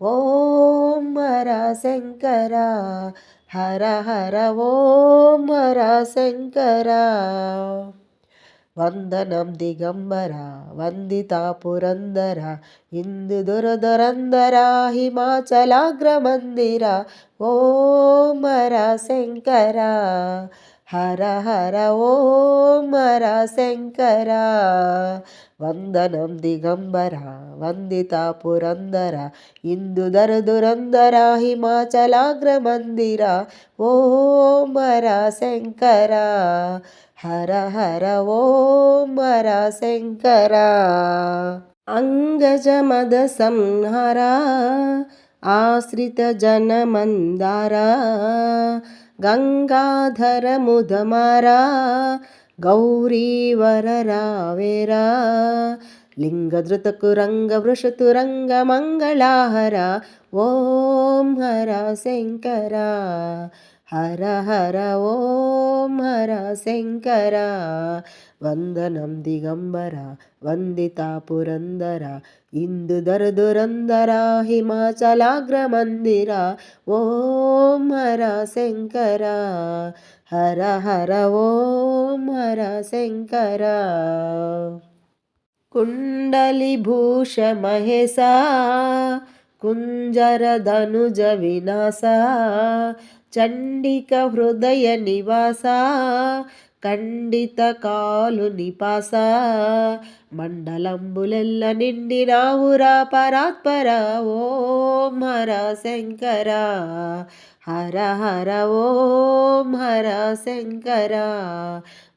ఓం హర శంకర హర హర ఓం హర శంకర. వందనం దిగంబర వందితా పురందర ఇందు దురదురందర హిమాచలాగ్రమందిర. ఓం హర శంకర హర హర ఓం హర శంకర. వందనం దిగంబర వందిత పురందర ఇందుదర దురందర హిమాచలాగ్ర మందిర ఓం హర శంకర హర హర ఓం హర శంకర. అంగజమద సంహర ఆశ్రిత జనమందార. गङ्गाधरमुदमारा गौरीवररावेरा గౌరీవర రావేరా లింగధృతకురంగ వృషతురంగ మంగళాహర ఓం హర శంకర. హర హర ఓం హర శంకర. వందనం దిగంబర వందితా పురందర. ఇందు దరదురందర హిమాచలాగ్ర మందిర ఓం హర శంకర. హర హర ఓం హర శంకర. कुण्डलिभूषमहेशा कुञ्जरधनुज विनासा चण्डिकहृदयनिवासा खण्डितकालुनिपासा మండలంబులెల్ల నిండినావురా పరాత్పర ఓం హర శంకర. హర హర ఓం హర శంకర.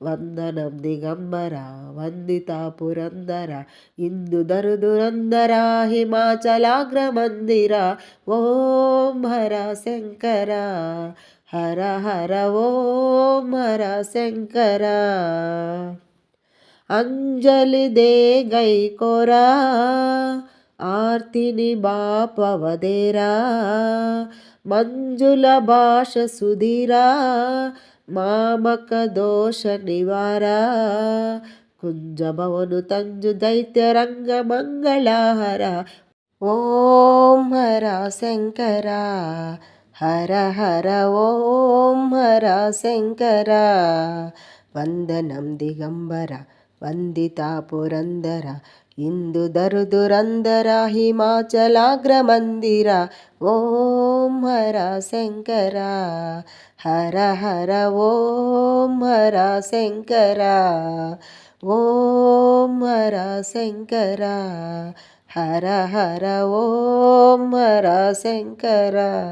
వందనం దిగంబర వందిత పురందర ఇందు దరుదురందర హిమాచలాగ్ర మందిర ఓం హర శంకర హర హర ఓం హర శంకర. అంజలి దే గై కోరా ఆర్తిని బాపవదేరా మంజుల భాష సుధీరా మామక దోష నివార కుంజభవను తంజు దైత్యరంగ మంగళహర ఓం హర శంకర హర హర ఓం హర శంకర వందనం దిగంబర వందిత పురందర ఇందు దరుదురందర హిమాచలాగ్రమందిర ఓం హర శంకర హర హర ఓం హర శంకర ఓం హర శంకర హర హర ఓం హర శంకర